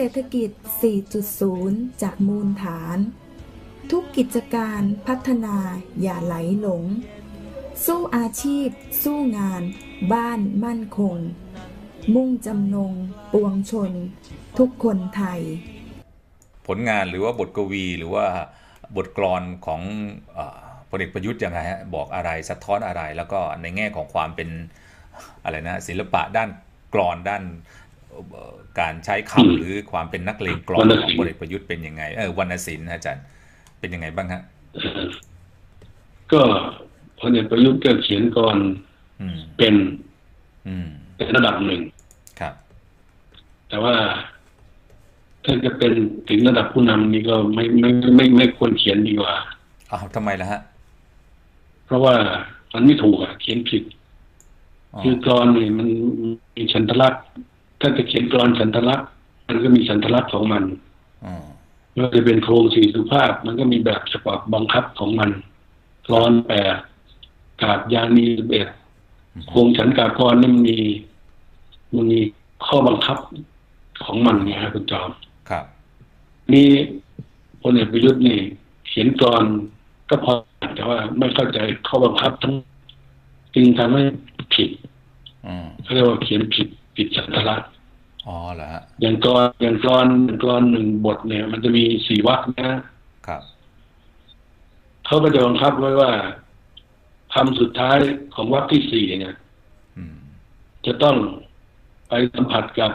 เศรษฐกิจ 4.0 จากมูลฐาน ทุกกิจการพัฒนาอย่าไหลหลง สู้อาชีพ สู้งาน บ้านมั่นคง มุ่งจำนง ปวงชน ทุกคนไทย ผลงานหรือว่าบทกวีหรือว่าบทกลอนของอพลเอกประยุทธ์ยังไงฮะบอกอะไรสะท้อนอะไร แล้วก็ในแง่ของความเป็นอะไรนะศิลปะด้านกลอนด้าน การใช้คำหรือความเป็นนักเลงกลอนของพลเอกประยุทธ์เป็นยังไงเออวรรณศิลป์นะอาจารย์เป็นยังไงบ้างฮะก็พลเอกประยุทธ์ก็เขียนก่อนอืมเป็นอืมเป็นระดับหนึ่งครับ แต่ว่าถ้าจะเป็นถึงระดับผู้นำนี่ก็ไม่ไม่ไม่ไม่ไม่ควรเขียนดีกว่าอ้าวทำไมล่ะฮะ เพราะว่ามันไม่ถูกอะเขียนผิดอ๋อคือกรอนนี่มันมีฉันทลักษณ์ ถ้าจะเขียนกรอนฉันทลักษณ์มันก็มีฉันทลักษณ์ของมันอ๋อไม่ว่าจะเป็นโครงสี่สุภาพ มันก็มีแบบฉบับบังคับของมันกรอนแปดกาบยานีสิบเอ็ดโครงฉันกาบกรนี่มันมีมันมีข้อบังคับของมันไงครับคุณจอมครับ นี่พลเอกประยุทธ์นี่ เขียนกรอนก็พอแต่ว่าไม่เข้าใจข้อบังคับทั้งจึงทำให้ผิดอืมเขาเรียกว่าเขียนผิด ผิดสันทลักษณ์อ๋อเหรอฮะอย่างกรอนอย่างกรอนกรอนหนึ่งบทเนี่ย มันจะมีสี่วรรคนะครับเขาก็จะบังคับไว้ว่าคำสุดท้ายของวรรคที่สี่เนี่ยอืมจะต้องไปสัมผัสกับ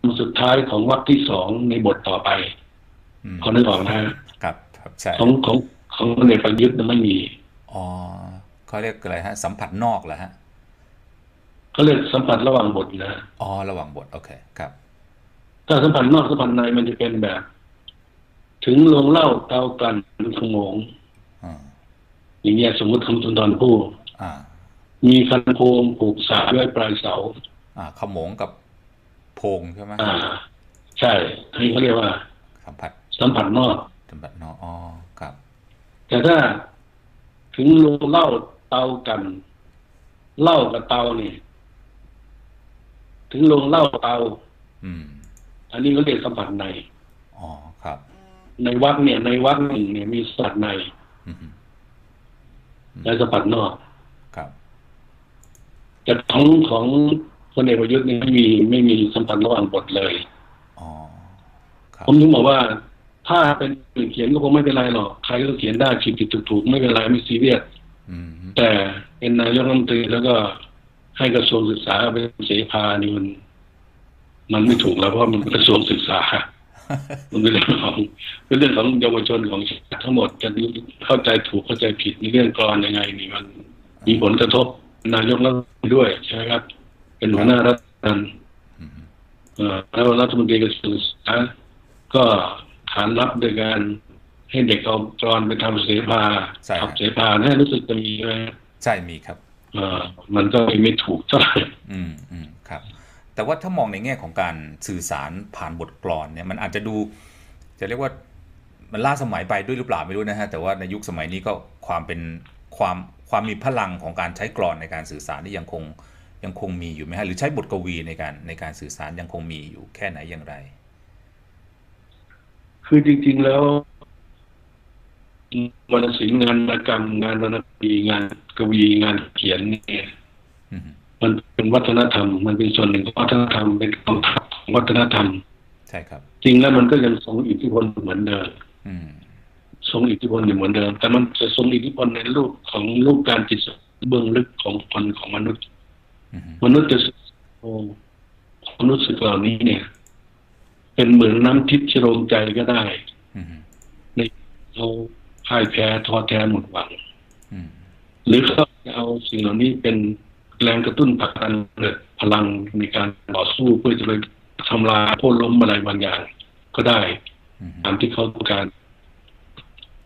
คำสุดท้ายของวรรคที่สองในบทต่อไปอืมพอนึกออกนะครับ ครับใช่ของของของพลเอกประยุทธ์น่ะไม่มีอ๋อเขาเรียกอะไรฮะ สัมผัสนอกเหรอฮะ เขาเรียกสัมผัสระหว่างบทนะ อ๋อ ระหว่างบท โอเค ครับ ถ้าสัมผัสนอกสัมผัสในมันจะเป็นแบบ ถึงลงเหล่าเตากันขโมงอ่าอย่างเงี้ยสมมติคำสุนทรภู่อ่ามีคันโคมผูกสายไว้ปลายเสา อ่าขโมงกับโพงใช่ไหมอ่า ใช่อันนี้เขาเรียกว่า สัมผัส สัมผัสนอกสัมผัสนอกอ๋อครับ แต่ถ้าถึงลงเหล่าเตากันเหล่ากับเตานี่ ถึงลงเหล่าเตาอืมอันนี้เขาเรียกสัมผัสในอ๋อครับ ในวักเนี่ย ในวักหนึ่งเนี่ยมีสัมผัสในอืมและสัมผัสนอกครับแต่ของของพลเอกประยุทธ์นี่ไม่มีไม่มีสัมพันธ์ระหว่างบทเลยอ๋อครับผมถึงบอกว่า ถ้าเป็นอื่นเขียนก็คงไม่เป็นไรหรอก ใครก็เขียนได้ผิดผิดถูกถูกไม่เป็นไรไม่ซีเรียสอืมแต่เป็นนายกรัฐมนตรีแล้วก็ ให้กระทรวงศึกษาเป็นเสภานี่มัน มันไม่ถูกแล้วเพราะมันเป็นกระทรวงศึกษามันเป็นเรื่องของเป็นเรื่องของเยาวชนของชาติทั้งหมดจะเข้าใจถูกเข้าใจผิดในเรื่องกรอนยังไง นี่มัน มีผลกระทบนายกรัฐมนตรีด้วยใช่ไหมครับ เป็นหัวหน้ารัฐบาลอืมเอ่อแล้วรัฐมนตรีกระทรวงศึกษาก็ขานรับโดยการให้เด็กเอากรอนไปทำเสภาใช่ครับทำเสภาเนี่ยรู้สึกจะมีไหมใช่มีครับ เอ่อมันก็ไม่ถูกเท่าไหร่อืมอืมครับ แต่ว่าถ้ามองในแง่ของการสื่อสารผ่านบทกลอนเนี่ยมันอาจจะดู จะเรียกว่ามันล่าสมัยไปด้วยหรือเปล่าไม่รู้นะฮะแต่ว่าในยุคสมัยนี้ก็ความเป็นความความมีพลังของการใช้กลอนในการสื่อสารนี่ยังคงยังคงมีอยู่ไหมฮะหรือใช้บทกวีในการในการสื่อสารยังคงมีอยู่แค่ไหนอย่างไร คือจริง ๆแล้ววรรณศิลป์งานวรรณกรรมงานวรรณคดีงาน กวีงานเขียนเนี่ยอืมมันเป็นวัฒนธรรม มันเป็นส่วนหนึ่งของวัฒนธรรมเป็นกองทัพของวัฒนธรรม ใช่ครับ จริงแล้วมันก็ยังทรงอิทธิพลเหมือนเดิมอืมทรงอิทธิพลอยู่เหมือนเดิม แต่มันจะทรงอิทธิพลในรูปของรูปการจิตเบื้องลึกของคนของมนุษย์อืมมนุษย์จะโอ้ความรู้สึกเหล่านี้เนี่ย เป็นเหมือนน้ำทิพย์ชโลมใจก็ได้อืมในเราพ่ายแพ้ท้อแท้หมดหวังอืม หรือเขาจะเอาสิ่งเหล่านี้เป็นแรงกระตุ้นผลักดันเกิดพลังในการต่อสู้เพื่อจะไปทำลายโค่นล้มอะไรบางอย่าง ก็ได้อืมตามที่เขาต้องการ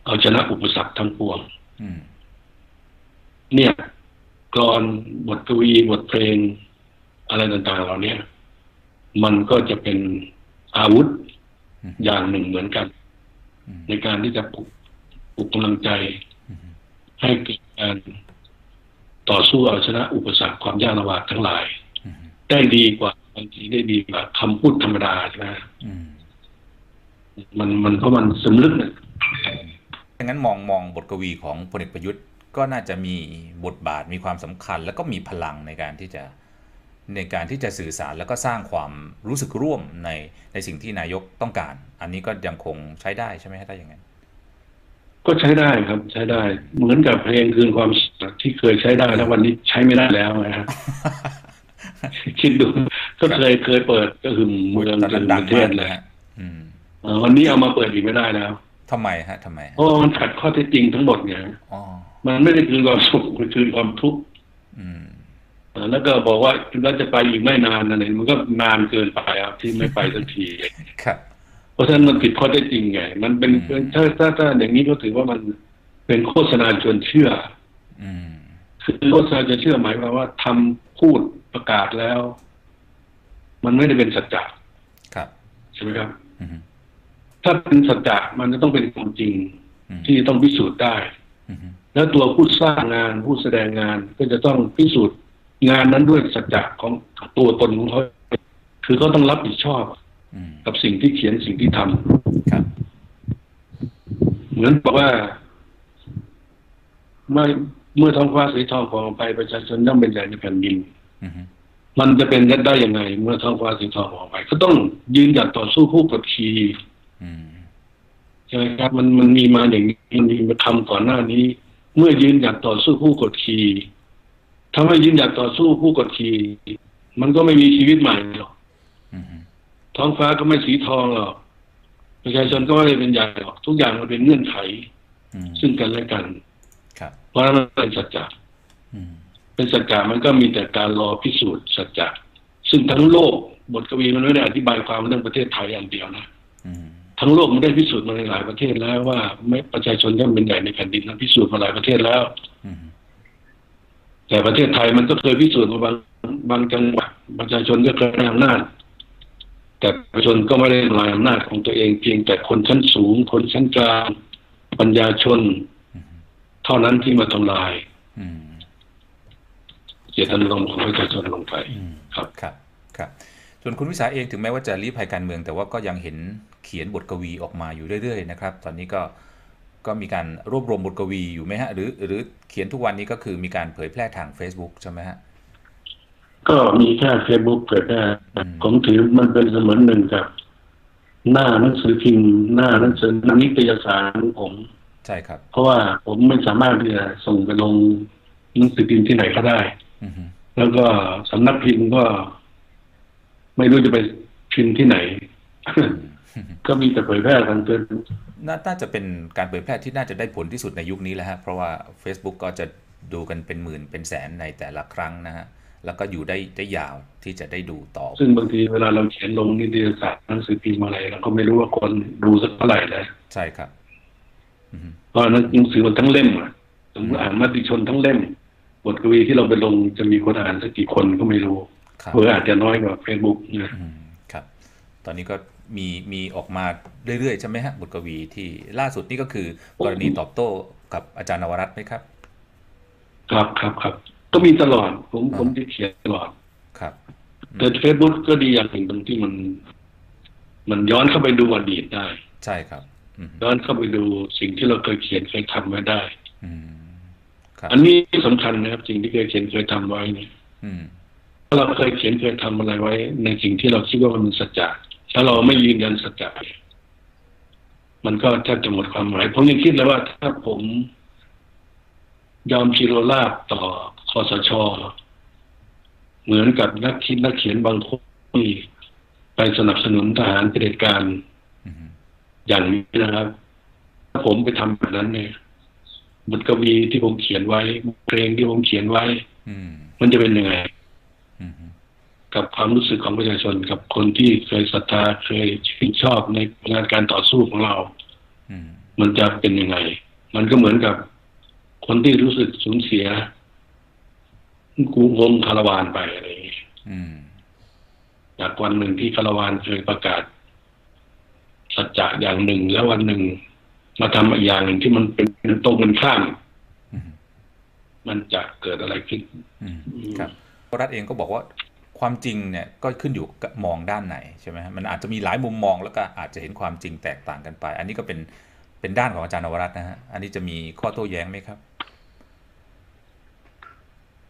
เอาชนะอุปสรรคทั้งปวงอืมเนี่ยกรอนบทกวีบทเพลง อะไรต่างๆเหล่านี้มันก็จะเป็นอาวุธอืมอย่างหนึ่งเหมือนกันอืมในการที่จะปลุกปลุกกำลังใจอืม ให้เกิดการต่อสู้เอาชนะอุปสรรคความยากลำบากทั้งหลายอืมได้ดีกว่าบางทีได้ดีกว่าคำพูดธรรมดาใช่ไหมอืมมันมันเพราะมันสำลึกเนี่ยดังนั้นมองมองบทกวีของพลเอกประยุทธ์ ก็น่าจะมีบทบาทมีความสำคัญ แล้วก็มีพลังในการที่จะในการที่จะสื่อสารแล้วก็สร้างความรู้สึกร่วมในในสิ่งที่นายกต้องการ อันนี้ก็ยังคงใช้ได้ใช่ไหมฮะถ้าอย่างนั้น ก็ใช้ได้ครับใช้ได้ เหมือนกับเพลงคืนความสุขที่เคยใช้ได้แล้ววันนี้ใช้ไม่ได้แล้วนะฮะคิดดูก็เคยเคยเปิดก็คือเมืองตอนถึนั้นงดัปงระเทมาศกเลเลยยฮะอืมเอ่อวันนี้เอามาเปิดอีกไม่ได้แล้วทำไมฮะทำไมเพฮะราะว่ามันขัดข้อเท็จจริงทั้งหมดไงอ๋อมันไม่ได้คืนความสุขมันคืนความทุกข์อืมเอ่อแล้วก็บอกว่าเราจะไปอีกไม่นานนะเนี่ยมันก็นานเกินไปครับที่ไม่ไปสักทีครับ เพราะฉะนั้นมันผิดข้อเท็จจริงไง มันเป็นอืมถ้าถ้าถ้าอย่างนี้ก็ถือว่ามันเป็นโฆษณาชวนเชื่ออืมคือโฆษณาชวนเชื่อหมายความว่าทำพูดประกาศแล้ว มันไม่ได้เป็นสัจจะครับใช่ไหมครับอืมถ้าเป็นสัจจะมันจะต้องเป็นความจริงอืมที่ต้องพิสูจน์ได้อืมแล้วตัวผู้สร้างงานผู้แสดงงานก็จะต้องพิสูจน์งานนั้นด้วยสัจจะของตัวตนของเขาคือเขาต้องรับผิดชอบอืม กับสิ่งที่เขียนสิ่งที่ทำครับเหมือนบอกว่าเมื่อเมื่อท้องฟ้าสีทองของไปประชาชนย่อมเป็นใหญ่ในแผ่นดินอืมมันจะเป็นได้ยังไง เมื่อท้องฟ้าสีทองของไป ก็ต้องยืนหยัดต่อสู้คู่กับคีอืมใช่ไหมครับ มันมันมีมาอย่างนี้มันมีมาคำก่อนหน้านี้ เมื่อยืนหยัดต่อสู้คู่กดขี่ถ้าไม่ยืนหยัดต่อสู้คู่กดขี่มันก็ไม่มีชีวิตใหม่หรอกอืม ท้องฟ้าก็ไม่สีทองหรอกประชาชนก็ไม่ได้เป็นใหญ่หรอก ทุกอย่างมันเป็นเงื่อนไขอืมซึ่งกันและกันครับเพราะฉะนั้นมันเป็นสัจจะอืมเป็นสัจจะมันก็มีแต่การรอพิสูจน์สัจจะซึ่งทั้งโลกบทกวีมันไม่ได้อธิบายความเรื่องประเทศไทยอันเดียวนะอืมทั้งโลกมันได้พิสูจน์มาในหลายประเทศแล้วว่า ไม่ประชาชนย่อมเป็นใหญ่ในแผ่นดินนั้นพิสูจน์มาหลายประเทศแล้วอืมแต่ประเทศไทยมันก็เคยพิสูจน์มาบางบางจังหวัดประชาชนก็เคยได้อำนาจ แต่ประชาชนก็ไม่ได้ทำลายอำนาจของตัวเองเพียงแต่คนชั้นสูง คนชั้นกลางปัญญาชน เท่านั้นที่มาทำลายเจตนารมณ์ของประชาชนลงไปครับครับ ครับ ส่วนคุณวิสาเองถึงแม้ว่าจะรีภัยการเมือง แต่ว่าก็ยังเห็นเขียนบทกวีออกมาอยู่เรื่อยๆนะครับ ตอนนี้ก็ก็มีการรวบรวมบทกวีอยู่ไหมฮะ หรือ หรือเขียนทุกวันนี้ก็คือมีการเผยแพร่ทาง Facebook ใช่ไหมฮะ ก็มีแค่เฟซบุ๊กเผยแพร่อืมผมถือมันเป็นเสมือนหนึ่งกับ หน้าหนังสือพิมพ์หน้าหนังสือนิตยสารของผม ใช่ครับ เพราะว่าผมไม่สามารถที่จะส่งไปลงหนังสือพิมพ์ที่ไหนก็ได้อืมแล้วก็สำนักพิมพ์ก็ ไม่รู้จะไปพิมพ์ที่ไหน ก็มีแต่เผยแพร่ทางเฟซบุ๊กน่าน่าจะเป็นการเผยแพร่ที่น่าจะได้ผลที่สุดในยุคนี้แหล้วฮะเพราะว่า Facebook ก็จะดูกันเป็นหมื่นเป็นแสนในแต่ละครั้งนะฮะ แล้วก็อยู่ได้ได้ยาวที่จะได้ดูต่อ ซึ่งบางทีเวลาเราเขียนลงนิตยสารหนังสือพิมพ์อะไรเราก็ไม่รู้ว่าคนดูสักเท่าไหร่เลยใช่ครับอืมเพราะหนังสือมันทั้งเล่มอะสมมติอ่านมติชนทั้งเล่ม บทกวีที่เราไปลงจะมีคนอ่านสักกี่คนก็ไม่รู้ครับเพื่ออาจจะน้อยกว่าเฟซบุ๊กนะอืมครับ ตอนนี้ก็มีมีออกมาเรื่อยๆใช่ไหมฮะบทกวีที่ล่าสุดนี่ก็คือกรณีตอบโต้กับอาจารย์นวรัตน์ไหมครับ ครับครับครับ ก็มีตลอด ผมอ่าผมจะเขียนตลอด ครับ แต่เฟซบุ๊กก็ดีอย่างหนึ่งตรงที่มัน มันย้อนเข้าไปดูอดีตได้ ใช่ครับอืมย้อนเข้าไปดูสิ่งที่เราเคยเขียนเคยทำไว้ได้อืมครับอันนี้สำคัญนะครับ สิ่งที่เคยเขียนเคยทำไว้เนี่ยอืมถ้าเราเคยเขียนเคยทำอะไรไว้ ในสิ่งที่เราคิดว่ามันสัจจะถ้าเราไม่ยืนยันสัจจะมันก็แทบจะหมดความหมายผมยังคิดเลยว่าถ้าผมยอมชิโรลาบต่อค อสช เหมือนกับนักคิดนักเขียนบางคนที่ไปสนับสนุนทหารเผด็จการอืมอย่างนี้นะครับ ถ้าผมไปทำแบบนั้นเนี่ยบทกวีที่ผมเขียนไว้เพลงที่ผมเขียนไว้อืมมันจะเป็นยังไงอืมกับความรู้สึกของประชาชนกับคนที่เคยศรัทธาเคยชื่นชอบในงานการต่อสู้ของเราอืมมันจะเป็นยังไง มันก็เหมือนกับคนที่รู้สึกสูญเสีย กูงงคาราวานไปอะไรอย่างเงี้ยอืมจากวันหนึ่งที่คาราวานเคยประกาศ สัจจะอย่างหนึ่ง แล้ววันหนึ่งมาทำอีกอย่างหนึ่งที่มันเป็นตรงกันข้ามอืมมันจะเกิดอะไรขึ้นอืมครับรัฐเองก็บอกว่าความจริงเนี่ยก็ขึ้นอยู่กับมองด้านไหนใช่ไหมฮะมันอาจจะมีหลายมุมมองแล้วก็อาจจะเห็นความจริงแตกต่างกันไป อันนี้ก็เป็นเป็นด้านของอาจารย์นวรัตน์นะฮะอันนี้จะมีข้อโต้แย้งไหมครับ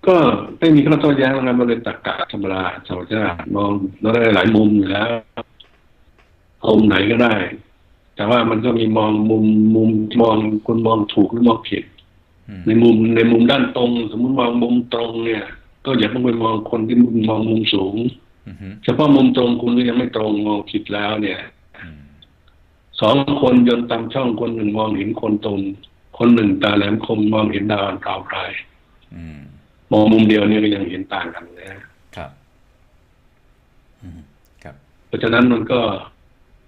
ก็ไม่มีข้อโต้แย้งอะไรมันเป็นตรรกะธรรมดาธรรมชาติมองเราได้หลายมุมอยู่แล้วมุมไหนก็ได้ แต่ว่ามันก็มีมองมุมมุมมองคนมองถูกหรือมองผิดอืมในมุมในมุมด้านตรง สมมติมองมุมตรงเนี่ย ก็อย่าต้องไปมองคนที่มองมุมสูงอืมฮึเฉพาะมุมตรงคุณก็ยังไม่ตรงมองผิดแล้ว เนี่ยอืมสองคนยนต์ตามช่องคนหนึ่งมองเห็นคนตรง คนหนึ่งตาแหลมคมมองเห็นดาวอันเปล่าไพรอื มมองมุมเดียวเนี่ยก็ยังเห็นต่างกันนะครับอืมครับ เพราะฉะนั้นมันก็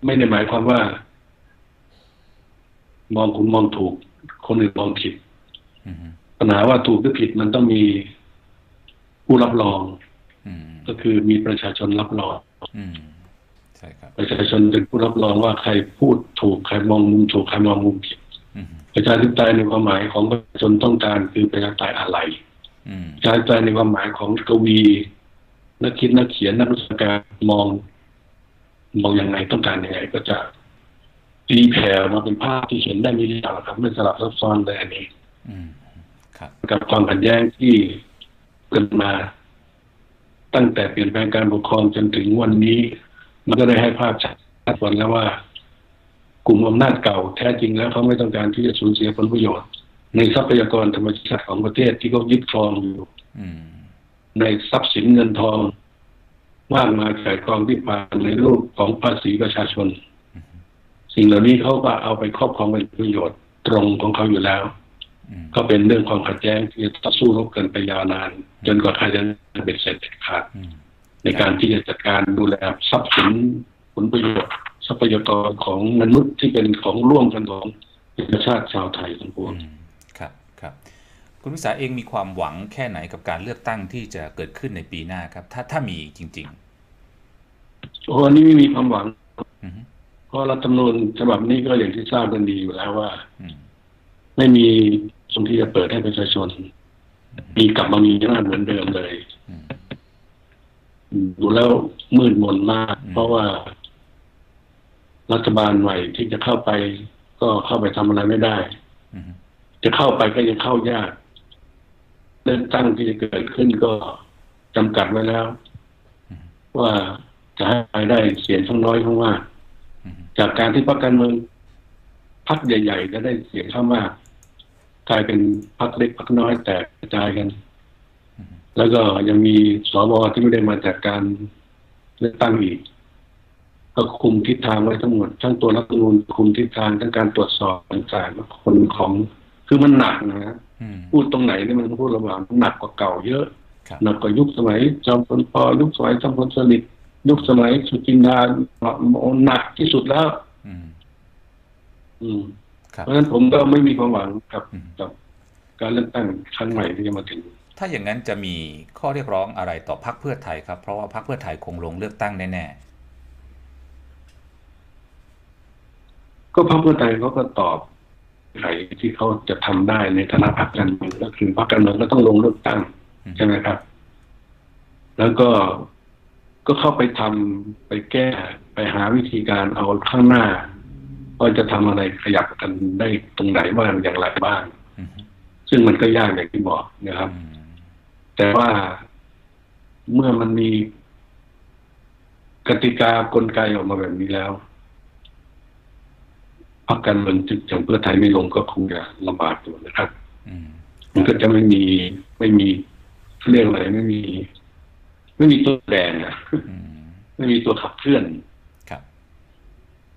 ไม่ได้หมายความว่า มองคุณมองถูก คนอื่นมองผิดอืมฮึปัญหาว่าถูกหรือผิดมันต้องมีผู้รับรองอืมก็คือมีประชาชนรับรองอืมใช่ครับประชาชนเป็นผู้รับรองว่าใครพูดถูกใครมองมุมถูกใครมองมุมผิดอืมฮึประชาธิปไตยในความหมายของประชาชนต้องการคือประชาธิปไตยอะไรอืมประ ชาธิปไตยในความหมายของกวี นักคิดนักเขียนนักวิชาการมอง มองยังไงต้องการยังไง ก็จะตีแผ่ออกมาเป็นภาพที่เห็นได้ไม่ยากหรอกครับไม่สลับซับซ้อนเลยอันนี้อืมครับกับความขัดแย้งที่เกิดมา ตั้งแต่เปลี่ยนแปลงการปกครองจนถึงวันนี้ มันก็ได้ให้ภาพชัดผลแล้วว่ากลุ่มอำนาจเก่าแท้จริงแล้วเขาไม่ต้องการที่จะสูญเสียผลประโยชน์ ในทรัพยากรธรรมชาติของประเทศที่เขายึดครองอยู่อืมในทรัพย์สินเงินทองมากมายไก่กองที่ผ่านในรูปของภาษีประชาชน สิ่งเหล่านี้เขาก็เอาไปครอบครองเป็นประโยชน์ตรงของเขาอยู่แล้วอืมก็เป็นเรื่องความขัดแย้งที่จะต่อสู้รบกันไปยาวนาน จนกว่าใครจะเป็นเสร็จเด็ดขาดอืมในการที่จะจัดการดูแลทรัพย์สินผลประโยชน์ทรัพยากรของมนุษย์ที่เป็นของร่วมกันของประชาติชาวไทยทั้งปวงอืม ครับครับคุณวิสาเองมีความหวังแค่ไหนกับการเลือกตั้งที่จะเกิดขึ้นในปีหน้าครับ ถ้าถ้ามีจริงโอ้อันนี้ไม่มีความหวังๆอืมฮึเพราะรัฐธรรมนูญฉบับนี้ก็อย่างที่ทราบกันดีอยู่แล้วว่าอืมไม่มีคนที่จะเปิดให้ประชาชน มีกลับมามีอำนาจเหมือนเดิมเลยอืมดูแล้วมืดมนมากอืมเพราะว่า รัฐบาลใหม่ที่จะเข้าไป ก็เข้าไปทำอะไรไม่ได้อืมฮึ จะเข้าไปก็ยังเข้ายากเลือกตั้งที่จะเกิดขึ้นก็จำกัดไว้แล้ว ว่าจะให้ใครได้เสียงข้งน้อยข้งมากจากการที่พรรคการเมืองพรรคใหญ่ ๆ จะได้เสียงข้างมากกลายเป็นพรรคเล็กพรรคน้อยแตกกระจายกัน แล้วก็ยังมีสวที่ไม่ได้มาจากการเลือกตั้งอีกก็คุมทิศทางไว้ทั้งหมด ทั้งตัวรัฐธรรมนูญคุมทิศทางทั้งการตรวจสอบต่างๆคนของ คือมันหนักนะฮะอืมพูดตรงไหนนี่มันพูดระหว่างหนักกว่าเก่าเยอะครับหนักกว่ายุคสมัยจอมพลปอยุคสมัยจอมพลสฤษดิ์ยุคสมัยสุจินดาหนักที่สุดแล้วอืมอืมครับเพราะฉะนั้นผมก็ไม่มีความหวังกับอืมกับการเลือกตั้งครั้งใหม่ที่จะมาถึงถ้าอย่างนั้นจะมีข้อเรียกร้องอะไรต่อพรรคเพื่อไทยครับ เพราะว่าพรรคเพื่อไทยคงลงเลือกตั้งแน่ก็พรรคเพื่อไทยเขาก็ตอบ ไขที่เขาจะทำได้ในฐานะพรรคการเมืองก็คือพรรคการเมืองก็ต้องลงเลือกตั้งๆอืมใช่ไหมครับ แล้วก็ก็เข้าไปทำไปแก้ไปหาวิธีการเอาข้างหน้าว่าจะทำอะไรขยับกันได้ตรงไหนบ้างอย่างไรบ้างอืมฮึซึ่งมันก็ยากอย่างที่บอกนะครับอืมแต่ว่าเมื่อมันมีกติกากลไกออกมาแบบนี้แล้ว พรรคการเมืองจึงอย่างเพื่อไทยไม่ลงก็คงจะลำบากอยู่นะครับอืมมันก็จะไม่มีไม่มีเรียกอะไรไม่มี ไม่มีตัวแดงอะอืมไม่มีตัวขับเคลื่อนครับ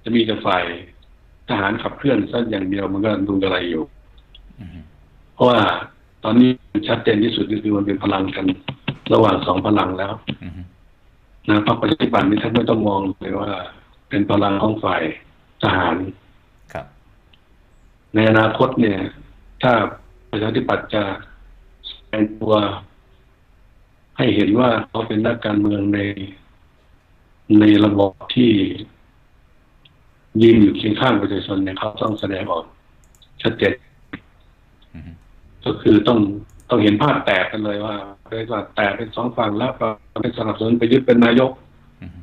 จะมีแต่ฝ่ายทหารขับเคลื่อนสักอย่างเดียวมันก็ดูอะไรอยู่อืมฮึเพราะว่าตอนนี้ชัดเจนที่สุดก็คือมันเป็นพลังกัน ระหว่างสองพลังแล้วอืมฮึนะพรรคประชาธิปัตย์นี่ท่านไม่ต้องมองเลยว่า เป็นพลังของฝ่ายทหารครับ ในอนาคตเนี่ย ถ้าประชาธิปัตย์จะแสดงตัว ให้เห็นว่าเขาเป็นนักการเมืองในในระบบที่ยืนอยู่เคียงข้างประชาชนเนี่ยเขาต้องแสดงออกชัดเจนอืมฮึก็คือต้องต้องเห็นภาพแตกกันเลยว่าเลยว่าแตกเป็นสองฝั่งแล้วก็ไม่สนับสนุนไปยึดเป็นนายกอืม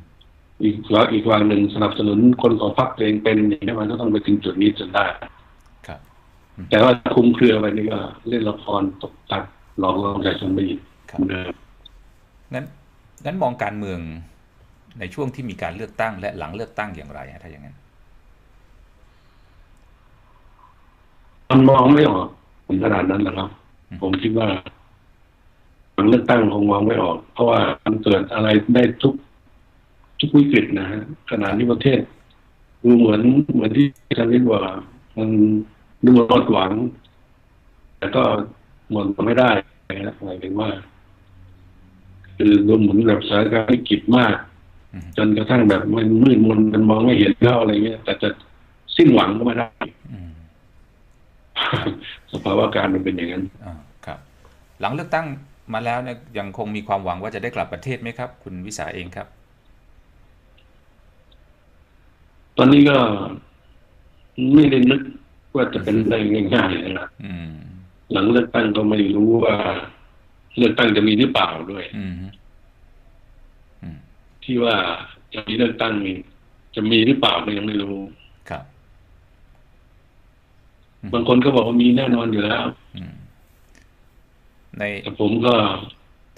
อีกแล้วอีกฝั่งหนึ่งสนับสนุนคนของพรรคตัวเองเป็นอย่างนี้มันก็ต้องไปถึงจุดนี้จนได้ครับ แต่ว่าคุมเครือไปนี่ก็เล่นละครตกตัดหลอกลวงประชาชนไปอีกครับเดิมงั้นงั้นมองการเมืองในช่วงที่มีการเลือกตั้ง และหลังเลือกตั้งอย่างไรฮะถ้าอย่างนั้นมันมองไม่ออกถึงขนาดนั้นนะครับ ผมคิดว่าหลังเลือกตั้งคงมองไม่ออก เพราะว่ามันเกิดอะไรได้ทุกทุกวิกฤตนะฮะขนาดนี้ประเทศดูเหมือนเหมือนที่ฉันเรียกว่ามัน ดูมันรอดหวัง แต่ก็หมดไม่ได้นะหมายถึงว่า คือดูเหมือนแบบสถานการณ์วิกฤตมากอืมจนกระทั่งแบบมันมืดมนมันมองไม่เห็นเข้าอะไรเงี้ยแต่จะสิ้นหวังก็ไม่ได้อืมสภาวะการมันเป็นอย่างนั้นอ่าครับ หลังเลือกตั้งมาแล้วเนี่ยยังคงมีความหวังว่าจะได้กลับประเทศไหมครับ คุณวิสาเองครับ ตอนนี้ก็ไม่ได้นึก ว่าจะเป็นได้ง่ายๆนะครับอืมหลังเลือกตั้งก็ไม่รู้ว่า เลือกตั้งจะมีหรือเปล่าด้วยอืมอืมที่ว่าจะมีเลือกตั้งมีจะมีหรือเปล่าก็ยังไม่รู้ครับ บางคนก็บอกว่ามีแน่นอนอยู่แล้วอืมในแต่ผมก็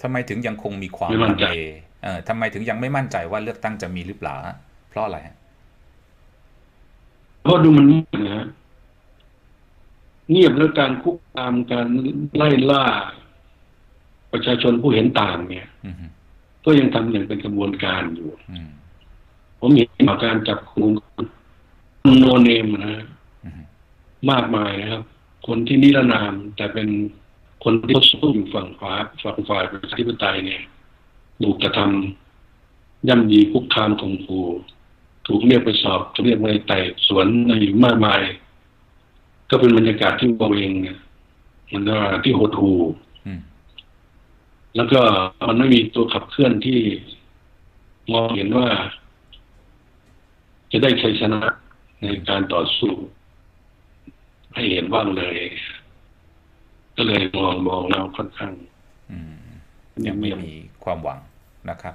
ทำไมถึงยังคงมีความไม่มั่นใจลังเลเออทำไมถึงยังไม่มั่นใจว่าเลือกตั้งจะมีหรือเปล่าฮะเพราะอะไรฮะเพราะดูมันเงียบนะฮะ เงียบแล้วการคุกคามการไล่ล่า ประชาชนผู้เห็นต่างเนี่ยอืมก็ยังทำอย่างเป็นกระบวนการอยู่อืมผมเห็นข่าวการจับคุมโนเนมนะฮะอืมมากมายนะครับ คนที่นิรนาม แต่เป็นคนที่เขาสู้อยู่ฝั่งขวาฝั่งฝ่ายประชาธิปไตยเนี่ยถูกกระทำย่ำยีคุกคามข่มขู่ถูกเรียกไปสอบถูกเรียกไปไต่สวนอะไรอยู่มากมาย ก็เป็นบรรยากาศที่บริเองมันก็ที่โหดหูแล้วก็มันไม่มีตัวขับเคลื่อนที่มองเห็นว่า จะได้ชัยชนะในการต่อสู้ ให้เห็นบ้างเลย ก็เลยมองมองเราค่อนข้างยังไม่มีความหวังนะครับ